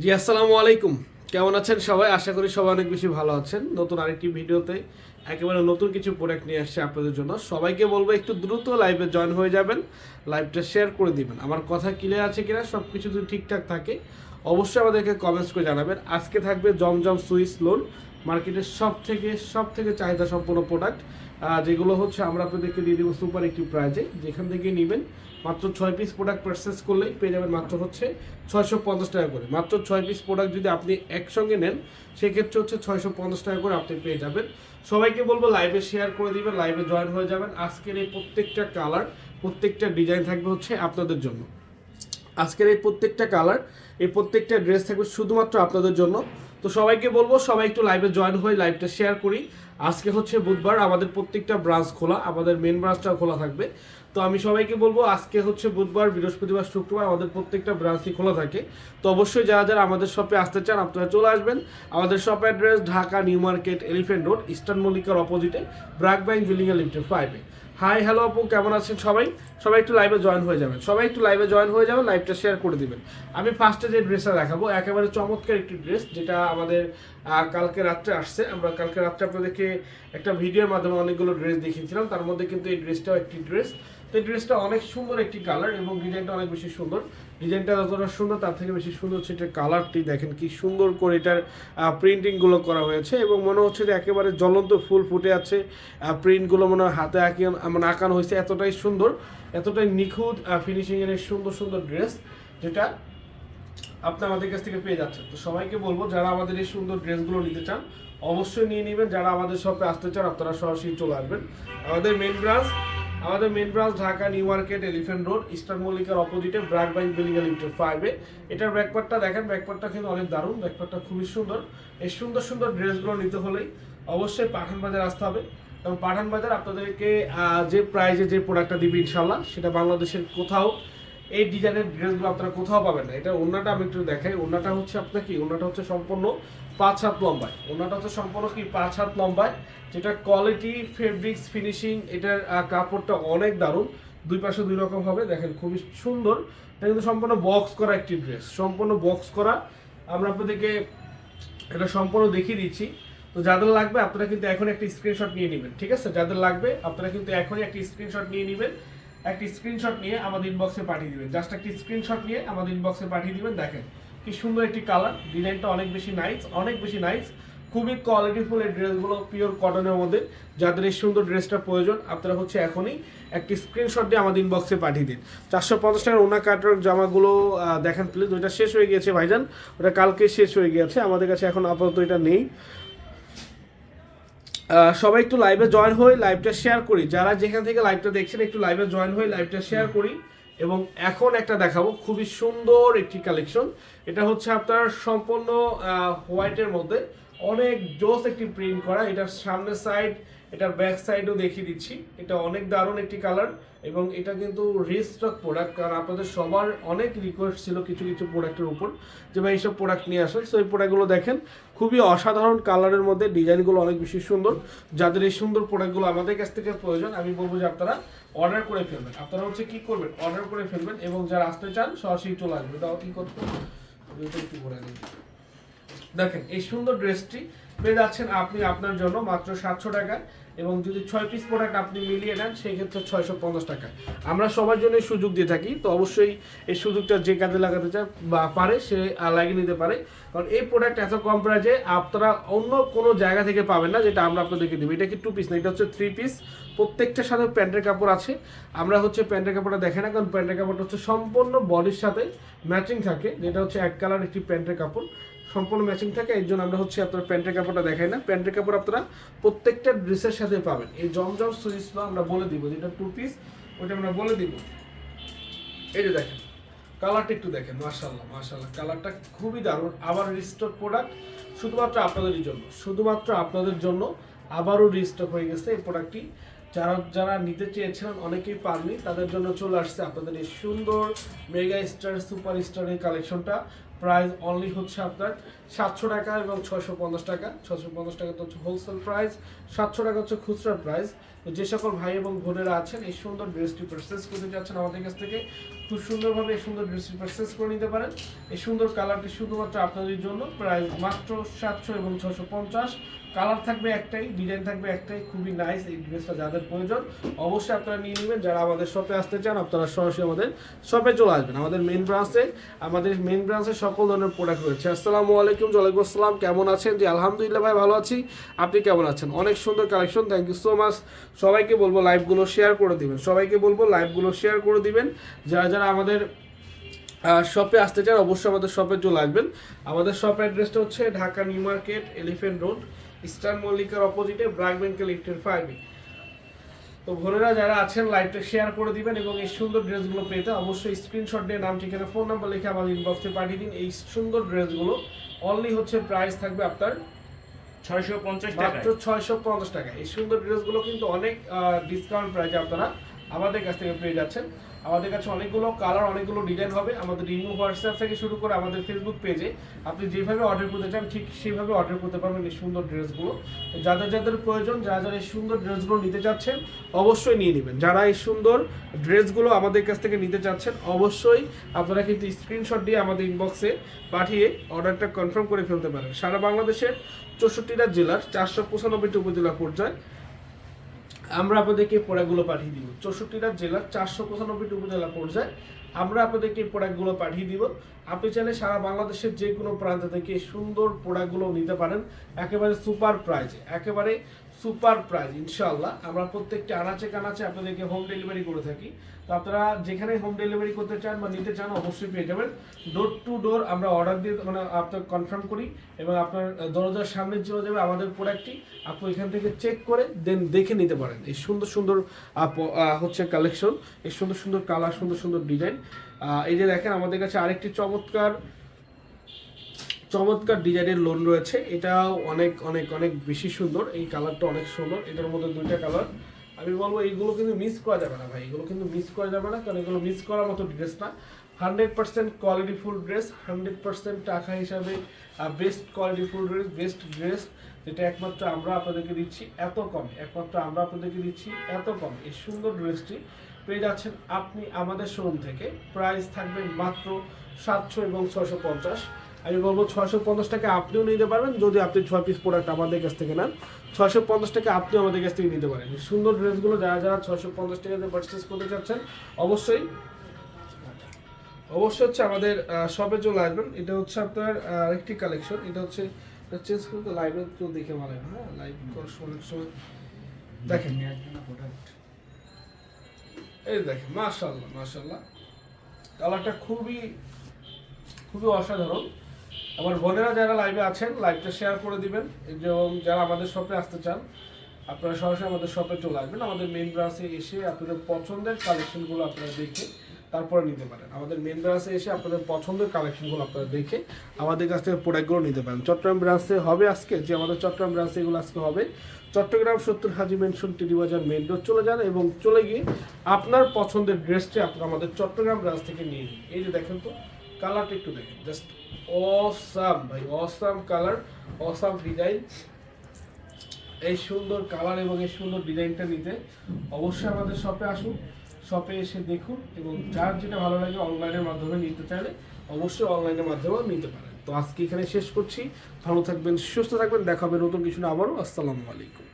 জি, আসসালামু আলাইকুম। কেমন আছেন সবাই? আশা করি সবাই অনেক বেশি ভালো আছেন। নতুন আরেকটি ভিডিওতে একেবারে নতুন কিছু প্রোডাক্ট নিয়ে আসছে আপনাদের জন্য। সবাইকে বলব, একটু দ্রুত লাইভে জয়েন হয়ে যাবেন লাইভটা শেয়ার করে দিবেন। আমার কথা ক্লিয়ার আছে কিনা সব কিছু যদি ঠিকঠাক থাকে, অবশ্যই আমাদেরকে কমেন্টস করে জানাবেন। আজকে থাকবে জমজম সুইস লোন মার্কেটের সব থেকে সব থেকে চাহিদা সম্পন্ন প্রোডাক্ট যেগুলো হচ্ছে আমরা আপনাদেরকে দিয়ে দেবো সুপার একটি প্রাইজে যেখান থেকে নেবেন মাত্র ছয় পিস প্রোডাক্ট পারচেস করলেই পেয়ে যাবেন মাত্র হচ্ছে ছয়শো পঞ্চাশ টাকা করে। মাত্র ছয় পিস প্রোডাক্ট যদি আপনি একসঙ্গে নেন, সেক্ষেত্রে হচ্ছে ছয়শো পঞ্চাশ টাকা করে আপনি পেয়ে যাবেন। সবাইকে বলব লাইভে শেয়ার করে দিবেন লাইভে জয়েন হয়ে যাবেন। আজকের এই প্রত্যেকটা কালার প্রত্যেকটা ডিজাইন থাকবে হচ্ছে আপনাদের জন্য। আজকের এই প্রত্যেকটা কালার এই প্রত্যেকটা ড্রেস থাকবে শুধুমাত্র আপনাদের জন্য। তো সবাইকে বলব, সবাই একটু লাইভে জয়েন হয়ে লাইভটা শেয়ার করি। আজকে হচ্ছে বুধবার, আমাদের প্রত্যেকটা ব্রাঞ্চ খোলা, আমাদের মেন ব্রাঞ্চটাও খোলা থাকবে। তো আমি সবাইকে বলব, আজকে হচ্ছে বুধবার, বৃহস্পতিবার, শুক্রবার আমাদের প্রত্যেকটা ব্রাঞ্চই খোলা থাকে। তো অবশ্যই যারা যারা আমাদের শপে আসতে চান, আপনারা চলে আসবেন। আমাদের shop address Dhaka new market elephant road, eastern মল্লিকার অপোজিটে ব্র্যাক ব্যাংক এর লিমিটেড ফাইভে হাই হ্যালো আপু, কেমন আছেন সবাই? সবাই একটু লাইভে জয়েন হয়ে যাবেন। সবাই একটু লাইভে জয়েন হয়ে যাবেন লাইভটা শেয়ার করে দিবেন। আমি ফার্স্টে যে ড্রেসটা দেখাবো, একেবারে চমৎকার একটি ড্রেস যেটা আমাদের কালকে রাত্রে আসছে। আমরা কালকে রাত্রে আপনাদেরকে একটা ভিডিওর মাধ্যমে অনেকগুলো ড্রেস দেখিয়েছিলাম। তার মধ্যে কিন্তু এই ড্রেসটাও একটি ড্রেস তো এই ড্রেসটা অনেক সুন্দর একটি কালার এবং ডিজাইনটা অনেক বেশি সুন্দর। ডিজাইনটা যতটা সুন্দর, তার থেকে বেশি সুন্দর হচ্ছে এটার কালারটি। দেখেন কি সুন্দর করে এটার প্রিন্টিংগুলো করা হয়েছে এবং মনে হচ্ছে যে একেবারে জ্বলন্ত ফুল ফুটে আছে। প্রিন্টগুলো মনে হয় হাতে আঁকি মানে আঁকানো হয়েছে। এতটাই সুন্দর, এতটাই নিখুঁত ফিনিশিংয়ের সুন্দর সুন্দর ড্রেস যেটা আপনি আমাদের কাছ থেকে পেয়ে যাচ্ছেন। তো সবাইকে বলব, যারা আমাদের এই সুন্দর ড্রেসগুলো নিতে চান, অবশ্যই নিয়ে নেবেন। যারা আমাদের শপে আসতে চান, আপনারা সরাসরি চলে আসবেন। আমাদের মেন ব্রাঞ্চ আমাদের main branch Dhaka new market elephant road eastern মল্লিকার অপোজিটে ব্র্যাক বাইক বিল্ডিং লিমিটেড ফাইভে এটার ব্যাকপার্টটা দেখেন ব্যাকপার্টটা কিন্তু অনেক দারুণ ব্যাকপার্টটা খুবই সুন্দর। এই সুন্দর সুন্দর ড্রেসগুলো নিতে হলেই অবশ্যই পাঠান বাজার আসতে হবে। এবং পাঠান বাজার আপনাদেরকে যে প্রাইজে যে প্রোডাক্টটা দিবে ইনশাল্লাহ সেটা বাংলাদেশের কোথাও এই ডিজাইনের ড্রেসগুলো আপনারা কোথাও পাবেন না। এটা ওনাটা আমি একটু দেখাই। ওনাটা হচ্ছে আপনার কি? ওনাটা হচ্ছে সম্পূর্ণ পাঁচ হাত লম্বায়। ওনাটা হচ্ছে সম্পূর্ণ কি পাঁচ হাত লম্বায়, যেটা কোয়ালিটি ফেব্রিক্স ফিনিশিং এটার কাপড়টা অনেক দারুণ। দুই পাশে দুই রকম হবে, দেখেন খুবই সুন্দর। এটা কিন্তু সম্পূর্ণ বক্স করা একটি ড্রেস সম্পূর্ণ বক্স করা। আমরা আপনাদেরকে এটা সম্পূর্ণ দেখিয়ে দিচ্ছি। তো যাদের লাগবে, আপনারা কিন্তু এখন একটি স্ক্রিনশট নিয়ে নেবেন, ঠিক আছে? যাদের লাগবে, আপনারা কিন্তু এখনই একটি স্ক্রিনশট নিয়ে নেবেন। একটি স্ক্রিনশট নিয়ে আমাদের ইনবক্সে পাঠিয়ে দিবেন। জাস্ট একটি স্ক্রিনশট নিয়ে আমাদের ইনবক্সে পাঠিয়ে দিবেন, দেখেন। কি সুন্দর একটি কালার, ডিজাইনটা অনেক বেশি নাইস অনেক বেশি নাইস খুবই কোয়ালিটিফুল এই ড্রেসগুলো পিওর কটনের মধ্যে। যাদের এই সুন্দর ড্রেসটা প্রয়োজন, আপনারা হচ্ছে এখনই একটি স্ক্রিনশট দিয়ে আমাদের ইনবক্সে পাঠিয়ে দিন। চারশো পঞ্চাশ টাকার ওনা কাটার জামাগুলো দেখেন প্লিজ ওইটা শেষ হয়ে গিয়েছে ভাইজান। ওটা কালকে শেষ হয়ে গিয়েছে, আমাদের কাছে এখন আপাতত এটা নেই। সবাই একটু লাইভে জয়েন হই লাইভটা শেয়ার করি। যারা যেখান থেকে লাইভটা দেখছেন, একটু লাইভে জয়েন হই লাইভটা শেয়ার করি। এবং এখন একটা দেখাবো খুবই সুন্দর একটি কালেকশন এটা হচ্ছে আপনার সম্পূর্ণ হোয়াইটের মধ্যে। অনেক জোস একটি প্রিন্ট করা। এটার সামনের সাইড এটার ব্যাক সাইডও দেখিয়ে দিচ্ছি। এটা অনেক দারুণ একটি কালার এবং এটা কিন্তু রিস্টক প্রোডাক্ট কারণ আপনাদের সবার অনেক রিকোয়েস্ট ছিল কিছু কিছু প্রোডাক্টের উপর যে, ভাই, এইসব প্রোডাক্ট নিয়ে আসেন। সো এই প্রোডাক্টগুলো দেখেন, খুবই অসাধারণ কালারের মধ্যে ডিজাইনগুলো অনেক বেশি সুন্দর। যাদের এই সুন্দর প্রোডাক্টগুলো আমাদের কাছ থেকে প্রয়োজন, আমি বলব যে আপনারা অর্ডার করে ফেলবেন। আপনারা হচ্ছে কি করবেন? অর্ডার করে ফেলবেন এবং যারা আসতে চান, সরাসরি চলে আসবে তাও কি করতে দেখেন, এই সুন্দর ড্রেসটি পেয়ে যাচ্ছেন আপনি আপনার জন্য মাত্র সাতশো টাকা এবং যদি ছয় পিস প্রোডাক্ট আপনি মিলিয়ে নেন সেই ক্ষেত্রে ছয়শো পঞ্চাশ টাকা। আমরা সবার জন্য সুযোগ দিয়ে থাকি, তো অবশ্যই এই সুযোগটা যে কাজে লাগাতে চায় বা পারে, সে লাগিয়ে নিতে পারে। কারণ এই প্রোডাক্ট এত কম প্রাইজে আপনারা অন্য কোনো জায়গা থেকে পাবেন না, যেটা আমরা আপনাদেরকে দেবো। এটা কি টু পিস না, এটা হচ্ছে থ্রি পিস প্রত্যেকটার সাথে প্যান্টের কাপড় আছে। আমরা হচ্ছে প্যান্টের কাপড়টা দেখে না, কারণ প্যান্টের কাপড়টা হচ্ছে সম্পূর্ণ বডির সাথে ম্যাচিং থাকে, যেটা হচ্ছে এক কালার একটি প্যান্টের কাপড়। সম্পূর্ণ ম্যাচিং থাকে। এই জন্য আমরা হচ্ছে আপনার প্যান্টের কাপড়টা দেখাই না। প্যান্টের কাপড় আপনারা প্রত্যেকটা ড্রেসের সাথে পাবেন। এই জমজম সুইচগুলো আমরা বলে দিব, যেটা টু পিস ওটা আমরা বলে দিব। এই যে দেখেন কালারটা একটু দেখেন মাশাল্লাহ মাশাল্লাহ কালারটা খুবই দারুণ। আবার রিস্টক প্রোডাক্ট শুধুমাত্র আপনাদের জন্য, শুধুমাত্র আপনাদের জন্য আবারও রিস্টক হয়ে গেছে এই প্রোডাক্টটি যারা যারা নিতে চেয়েছিলেন অনেকেই পাননি, তাদের জন্য চলে আসছে আপনাদের এই সুন্দর মেগা স্টার সুপার স্টার এই কালেকশনটা প্রাইস অনলি হচ্ছে আপনার সাতশো টাকা এবং ছয়শো পঞ্চাশ টাকা। ছশো পঞ্চাশ টাকা তো হচ্ছে হোলসেল প্রাইস সাতশো টাকা হচ্ছে খুচরা প্রাইস তো যে সকল ভাই এবং বোনেরা আছেন, এই সুন্দর ড্রেসটি পারচেস করতে যাচ্ছেন আমাদের কাছ থেকে, খুব সুন্দরভাবে এই সুন্দর ড্রেসটি পারচেস করে নিতে পারেন। এই সুন্দর কালারটি শুধুমাত্র আপনাদের জন্য। প্রায় মাত্র সাতশো এবং ছশো পঞ্চাশ। কালার থাকবে একটাই ডিজাইন থাকবে একটাই। খুবই নাইস এই ড্রেসটা যাদের প্রয়োজন, অবশ্যই আপনারা নিয়ে নেবেন। যারা আমাদের শপে আসতে চান, আপনারা সরাসরি আমাদের শপে চলে আসবেন। আমাদের মেন ব্রাঞ্চে আমাদের মেন ব্রাঞ্চে সকল ধরনের প্রোডাক্ট রয়েছে। আসসালামু আলাইকুম, ওয়ালাইকুম আসসালাম। কেমন আছেন? জি, আলহামদুলিল্লাহ ভাই, ভালো আছি। আপনি কেমন আছেন? অনেক সুন্দর collection thank you so much সবাইকে বলব লাইভগুলো শেয়ার করে দিবেন। সবাইকে বলব লাইভগুলো শেয়ার করে দিবেন। যারা যারা আমাদের শপে আসতে চান, অবশ্যই আমাদের শপে চলে আসবেন। আমাদের শপ অ্যাড্রেসটা হচ্ছে Dhaka new market elephant road eastern মল্লিকার অপোজিটে ব্র্যাক ব্যাংকের লিফটের ফাইভে তো ভোরেরা যারা আছেন লাইভটা শেয়ার করে দিবেন এবং এই সুন্দর ড্রেসগুলো পেতে অবশ্যই স্ক্রিনশট দিয়ে নাম ঠিকানা ফোন নাম্বার লিখে আমাদের ইনবক্সে পাঠিয়ে দিন। এই সুন্দর ড্রেসগুলো অনলি হচ্ছে প্রাইস থাকবে আপনার ছয়শো পঞ্চাশ মাত্র ছয়শো পঞ্চাশ টাকা এই সুন্দর ড্রেসগুলো কিন্তু অনেক ডিসকাউন্ট প্রাইসে আপনারা আমাদের কাছ থেকে পেয়ে যাচ্ছেন। আমাদের কাছে অনেকগুলো কালার অনেকগুলো ডিজাইন হবে। আমাদের রিমুভ হোয়াটসঅ্যাপ থেকে শুরু করে আমাদের ফেসবুক পেজে আপনি যেভাবে অর্ডার করতে চান, ঠিক সেইভাবে অর্ডার করতে পারবেন এই সুন্দর ড্রেসগুলো যাদের যাদের প্রয়োজন, যারা যারা এই সুন্দর ড্রেসগুলো নিতে চাচ্ছেন, অবশ্যই নিয়ে নেবেন। যারা এই সুন্দর ড্রেসগুলো আমাদের কাছ থেকে নিতে চাচ্ছেন, অবশ্যই আপনারা কিন্তু স্ক্রিনশট দিয়ে আমাদের ইনবক্সে পাঠিয়ে অর্ডারটা কনফার্ম করে ফেলতে পারেন। সারা বাংলাদেশের চৌষট্টিটা জেলার চারশো পঁচানব্বইটি উপজেলা পর্যায়ে আমরা আপনাদেরকে প্রোডাক্টগুলো পাঠিয়ে দিব। চৌষট্টিটা জেলার চারশো পঁচানব্বইটি উপজেলা পর্যায়ে আমরা আপনাদেরকে প্রোডাক্টগুলো পাঠিয়ে দিব। আপনি চাইলে সারা বাংলাদেশের যে কোনো প্রান্ত থেকে সুন্দর প্রোডাক্টগুলো নিতে পারেন। একেবারে সুপার প্রাইজে, একেবারে সুপার প্রাইজ ইনশাল্লাহ আমরা প্রত্যেকটি আনাচে কানাচে আপনাদেরকে হোম ডেলিভারি করে থাকি। তো আপনারা যেখানে হোম ডেলিভারি করতে চান বা নিতে চান, অবশ্যই পেয়ে যাবেন। ডোর টু ডোর আমরা অর্ডার দিয়ে মানে আপনার কনফার্ম করি এবং আপনার দরজার সামনে চলে যাবে আমাদের প্রোডাক্টটি আপনি এখান থেকে চেক করে দেন দেখে নিতে পারেন। এই সুন্দর সুন্দর হচ্ছে কালেকশন এই সুন্দর সুন্দর কালার সুন্দর সুন্দর ডিজাইন এই যে দেখেন, আমাদের কাছে আরেকটি চমৎকার চমৎকার ডিজাইনের লোন রয়েছে। এটাও অনেক অনেক অনেক বেশি সুন্দর। এই কালারটা অনেক সুন্দর। এটার মধ্যে দুইটা কালার। আমি বলব, এইগুলো কিন্তু মিস করা যাবে না ভাই। এগুলো কিন্তু মিস করা যাবে না, কারণ এগুলো মিস করার মতো ড্রেস না। Hundred percent qualityful dress hundred percent টাকা হিসাবে best qualityful dress best dress যেটা একমাত্র আমরা আপনাদেরকে দিচ্ছি। এত কম, একমাত্র আমরা আপনাদেরকে দিচ্ছি এত কম। এই সুন্দর ড্রেসটি পেয়ে যাচ্ছেন আপনি আমাদের শোরুম থেকে। প্রাইস থাকবে মাত্র সাতশো এবং ছশো পঞ্চাশ। আমি বলব ছয়শো পঞ্চাশ টাকা আপনিও নিতে পারবেন যদি আপনি ছয় পিস প্রোডাক্ট আমাদের কাছ থেকে নেন ছয়শো পঞ্চাশ টাকা আপনি আমাদের কাছ থেকে নিতে পারেন। সুন্দর ড্রেসগুলো যারা যারা ছয়শো পঞ্চাশ টাকাতে পারচেস করতে চাচ্ছেন অবশ্যই অবশ্যই হচ্ছে আমাদের শপে চলে আসবেন। এটা হচ্ছে আপনার আরেকটি কালেকশন এটা হচ্ছে চেঞ্জ করতে লাইভে তো দেখে ভালো হয়? লাইভ করার সময় অনেক সময় দেখেন। এই দেখেন মাশাল্লাহ মাশাল্লাহ কালারটা খুবই খুবই অসাধারণ। আমার বোনেরা যারা লাইভে আছেন লাইভটা শেয়ার করে দিবেন এবং যারা আমাদের শপে আসতে চান, আপনারা সরাসরি আমাদের শপে চলে আসবেন। আমাদের মেন ব্রাঞ্চে এসে আপনাদের পছন্দের কালেকশনগুলো আপনারা দেখে তারপরে নিতে পারেন। আমাদের মেন ব্রাঞ্চে এসে আপনাদের পছন্দের কালেকশনগুলো আপনারা দেখে আমাদের কাছ থেকে প্রোডাক্টগুলো নিতে পারেন। চট্টগ্রাম ব্রাঞ্চে হবে আজকে, যে আমাদের চট্টগ্রাম ব্রাঞ্চে এগুলো আজকে হবে। চট্টগ্রাম সত্তর হাজি মেনশন টিডি বাজার মেন রোড চলে যান এবং চলে গিয়ে আপনার পছন্দের ড্রেসটি আপনারা আমাদের চট্টগ্রাম ব্রাঞ্চ থেকে নিয়ে নিন। এই যে দেখেন তো কালারটা একটু দেখেন জাস্ট অসাম ভাই অসাম কালার অসাম ডিজাইন এই সুন্দর কালার এবং এই সুন্দর ডিজাইনটা নিতে অবশ্যই আমাদের শপে আসুন শপে এসে দেখুন এবং যার যেটা ভালো লাগে অনলাইনের মাধ্যমে নিতে চাইলে অবশ্যই অনলাইনের মাধ্যমেও নিতে পারেন। তো আজকে এখানে শেষ করছি, ভালো থাকবেন, সুস্থ থাকবেন, দেখা হবে নতুন কিছু না আবারও। আসসালামু আলাইকুম।